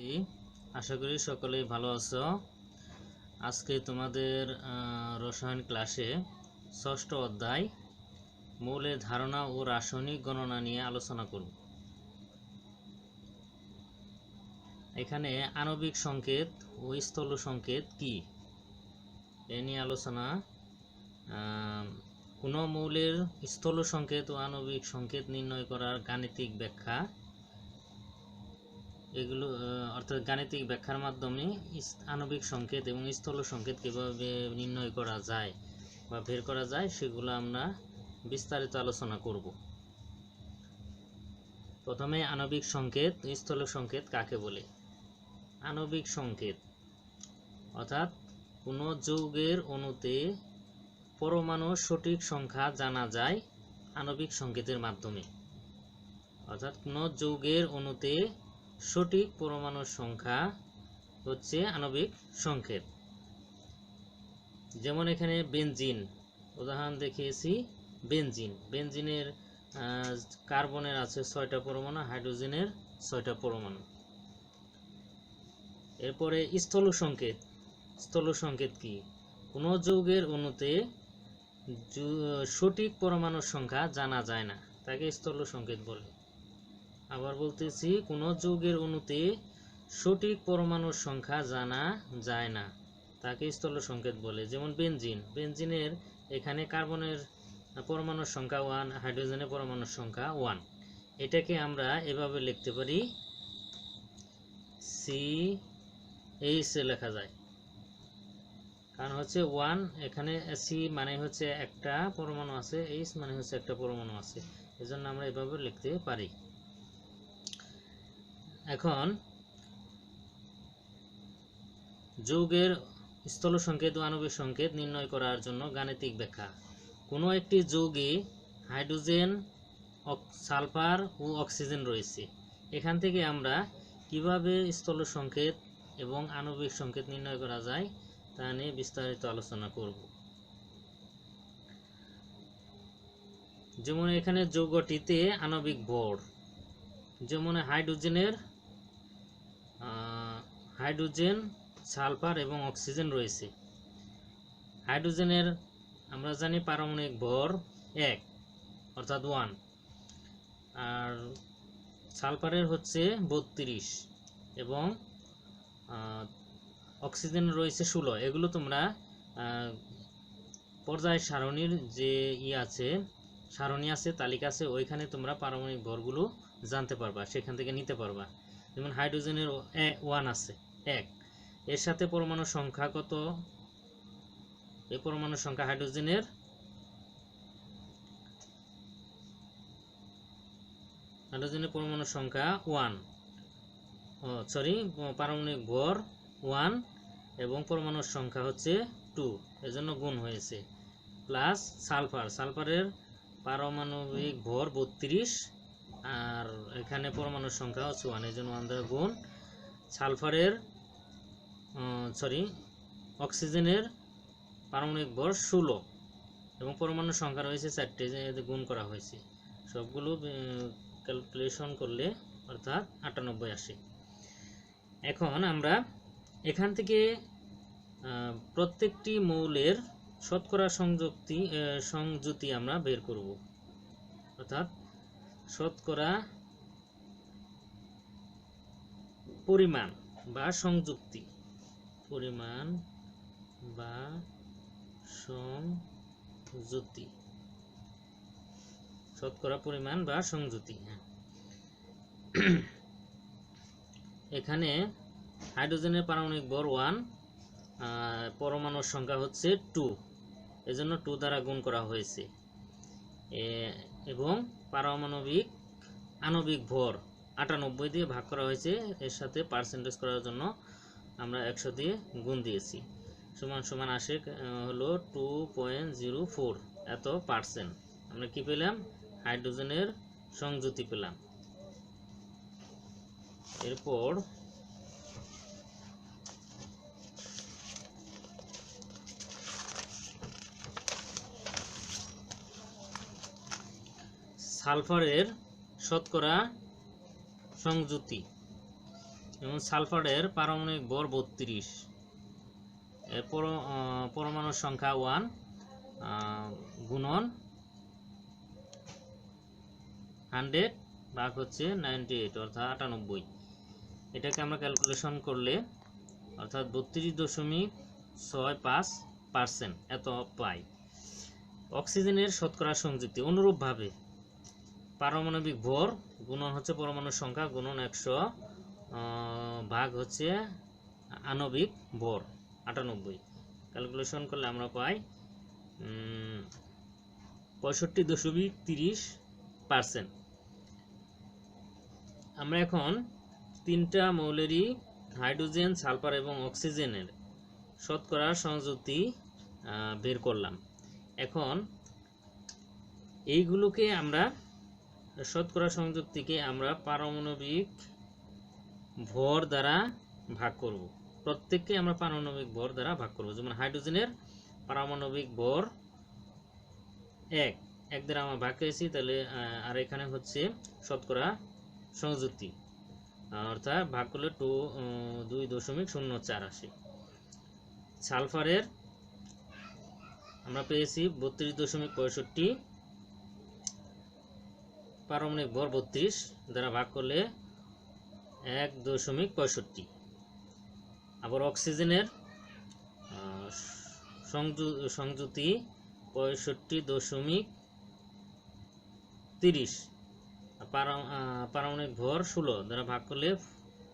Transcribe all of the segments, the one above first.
শিক্ষার্থী আশা করি সকলেই ভালো আছো। আজকে তোমাদের রসায়ন ক্লাসে ষষ্ঠ অধ্যায়, মৌলের ধারণা ও রাসায়নিক গণনা নিয়ে আলোচনা করব। এখানে আণবিক সংকেত ও স্থল সংকেত কি? এ নিয়ে আলোচনা কোনো মৌলের স্থল সংকেত ও আণবিক সংকেত নির্ণয় করার গাণিতিক ব্যাখ্যা এগুলো অর্থাৎ গাণিতিক ব্যাখ্যার মাধ্যমে আণবিক সংকেত এবং স্থল সংকেত কীভাবে নির্ণয় করা যায় বা বের করা যায়, সেগুলো আমরা বিস্তারিত আলোচনা করব। প্রথমে আণবিক সংকেত, স্থল সংকেত কাকে বলে? আণবিক সংকেত, অর্থাৎ কোনো যৌগের অণুতে পরমাণুর সঠিক সংখ্যা জানা যায় আণবিক সংকেতের মাধ্যমে। অর্থাৎ কোনো যৌগের অণুতে সঠিক পরমাণুর সংখ্যা হচ্ছে আণবিক সংকেত। যেমন এখানে বেনজিন, উদাহরণ দেখিয়েছি, বেনজিন। বেনজিনের কার্বনের আছে ছয়টা পরমাণু, হাইড্রোজেনের ছয়টা পরমাণু। এরপরে স্থল সংকেত। স্থল সংকেত কি? কোনো যৌগের অণুতে সঠিক পরমাণুর সংখ্যা জানা যায় না, তাকে স্থল সংকেত বলে। আবার বলতেছি, কোনো যৌগের অণুতে সঠিক পরমাণুর সংখ্যা জানা যায় না। তাকে স্থল সংকেত বলে, যেমন বেনজিন। বেনজিনের এখানে কার্বনের পরমাণুর সংখ্যা ওয়ান, হাইড্রোজেনের পরমাণুর সংখ্যা ওয়ান। এটাকে আমরা এভাবে লিখতে পারি, সি এইচ লেখা যায়। কারণ হচ্ছে ওয়ান, এখানে সি মানে হচ্ছে একটা পরমাণু আছে, এইচ মানে হচ্ছে একটা পরমাণু আছে। এজন্য আমরা এভাবে লিখতে পারি। এখন যৌগের স্থল সংকেত ও আণবিক সংকেত নির্ণয় করার জন্য গাণিতিক ব্যাখ্যা। কোনো একটি যৌগে হাইড্রোজেন সালফার ও অক্সিজেন রয়েছে। এখান থেকে আমরা কীভাবে স্থল সংকেত এবং আণবিক সংকেত নির্ণয় করা যায় তা নিয়ে বিস্তারিত আলোচনা করব। যেমন এখানে যৌগটিতে আণবিক ভর, যেমন হাইড্রোজেনের হাইড্রোজেন, সালফার এবং অক্সিজেন রয়েছে। হাইড্রোজেনের আমরা জানি পারমাণবিক ভর এক, অর্থাৎ ওয়ান। আর সালফারের হচ্ছে বত্রিশ এবং অক্সিজেন রয়েছে ষোলো। এগুলো তোমরা পর্যায় সারণীর যে ই আছে, সারণী আছে, তালিকা আছে, ওইখানে তোমরা পারমাণবিক ভরগুলো জানতে পারবা, সেখান থেকে নিতে পারবা। যেমন হাইড্রোজেনের ওয়ান আছে, এক। এর সাথে পরমাণুর সংখ্যা কত? এই পরমাণুর সংখ্যা হাইড্রোজেনের হাইড্রোজেনের পরমাণু সংখ্যা ওয়ান। সরি, পারমাণবিক ভর ওয়ান এবং পরমাণুর সংখ্যা হচ্ছে টু। এজন্য গুণ হয়েছে। Plus sulphur. সালফারের পারমাণবিক ভর বত্রিশ আর এখানে পরমাণুর সংখ্যা হচ্ছে ওয়ান এই জন্য ওয়ান দ্বারা গুণ সালফারের সরি অক্সিজেনের পারমাণবিক ভর ষোলো এবং পরমাণুর সংখ্যা রয়েছে চারটে গুণ করা হয়েছে। সবগুলো ক্যালকুলেশন করলে অর্থাৎ আটানব্বই আসে। এখন আমরা এখান থেকে প্রত্যেকটি মৌলের শতকরা সংযুক্তি সংযুতি আমরা বের করব। অর্থাৎ শতকরা পরিমাণ বা সংযুক্তি। পরিমাণ বা সংযুতি শতকরা পরিমাণ বা সংযুতি হ্যাঁ। এখানে হাইড্রোজেনের পারমাণবিক ভর ওয়ান পরমাণুর সংখ্যা হচ্ছে টু। এজন্য টু দ্বারা গুণ করা হয়েছে। এবং পারমাণবিক আণবিক ভর আটানব্বই দিয়ে ভাগ করা হয়েছে। এর সাথে পার্সেন্টেজ করার জন্য আমরা একশো দিয়ে গুণ দিয়েছি। সমান সমান আসে হলো টু পয়েন্ট জিরো ফোর এত পার্সেন্ট আমরা কি পেলাম? হাইড্রোজেনের সংযুতি পেলাম। এরপর সালফারের শতকরা সংযুতি যেমন সালফারের পারমাণবিক ভর বত্রিশ। এর পর- পরমাণুর সংখ্যা ওয়ান গুণন হান্ড্রেড ভাগ হচ্ছে নাইনটি এইট অর্থাৎ আটানব্বই। এটাকে আমরা ক্যালকুলেশন করলে, অর্থাৎ বত্রিশ দশমিক ছয় পাঁচ পার্সেন্ট এত পাই। অক্সিজেনের শতকরা সংযুক্তি, অনুরূপভাবে পারমাণবিক ভর গুণন হচ্ছে পরমাণুর সংখ্যা গুণন একশো ভাগ হচ্ছে আণবিক ভর, আটানব্বই। ক্যালকুলেশন করলে আমরা পাই পঁয়ষট্টি দশমিক তিরিশ পার্সেন্ট আমরা এখন তিনটা মৌলেরই হাইড্রোজেন, সালফার এবং অক্সিজেনের শতকরা সংযুক্তি বের করলাম। এখন এইগুলোকে আমরা শতকরা সংযুক্তিকে আমরা পারমাণবিক ভর দ্বারা ভাগ করব। প্রত্যেককে আমরা পারমাণবিক ভর দ্বারা ভাগ করব। যেমন হাইড্রোজেনের পারমাণবিক ভর এক। এক দ্বারা আমরা ভাগ করেছি, তাহলে আর এখানে হচ্ছে শতকরা সংযুক্তি। অর্থাৎ ভাগ করলে টু দুই দশমিক শূন্য চার আসে। সালফারের আমরা পেয়েছি বত্রিশ দশমিক পঁয়ষট্টি পারমাণবিক ভর বত্রিশ দ্বারা ভাগ করলে এক দশমিক পঁয়ষট্টি। আবার অক্সিজেনের সংযু- সংযুতি পঁয়ষট্টি দশমিক তিরিশ। পারমাণবিক ভর ষোলো দ্বারা ভাগ করলে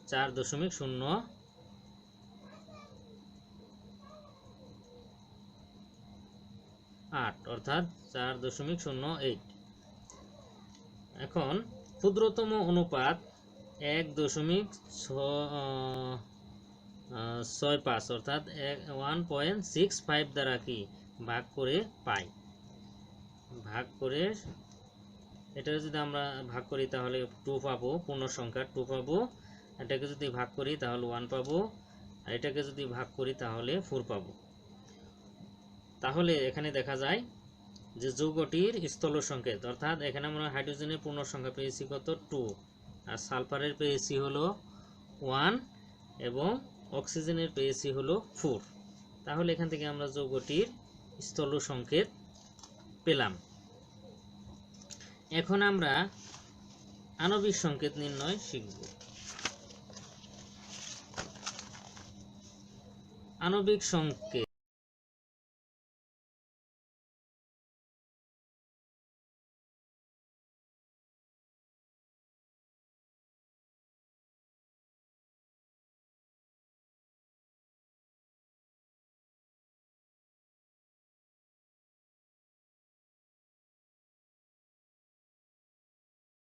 চার দশমিক শূন্য। আট, অর্থাৎ চার দশমিক শূন্য এইট এখন ক্ষুদ্রতম অনুপাত এক দশমিক ছয় পাঁচ, অর্থাৎ ওয়ান পয়েন্ট সিক্স ফাইভ দ্বারা কি ভাগ করে পাই? ভাগ করে এটা যদি আমরা ভাগ করি তাহলে টু পাবো, পূর্ণ সংখ্যা টু পাবো। এটাকে যদি ভাগ করি তাহলে ওয়ান পাবো। আর এটাকে যদি ভাগ করি তাহলে ফোর পাবো। তাহলে এখানে দেখা যায় যে যৌগটির স্থল সংকেত অর্থাৎ এখানে আমরা হাইড্রোজেনের পূর্ণ সংখ্যা পেয়েছি কত? টু আর সালফারের পেয়েছি হলো ওয়ান এবং অক্সিজেনের পেয়েছি হলো ফোর তাহলে এখান থেকে আমরা যৌগটির স্থল সংকেত পেলাম। এখন আমরা আণবিক সংকেত নির্ণয় শিখব। আণবিক সংকেত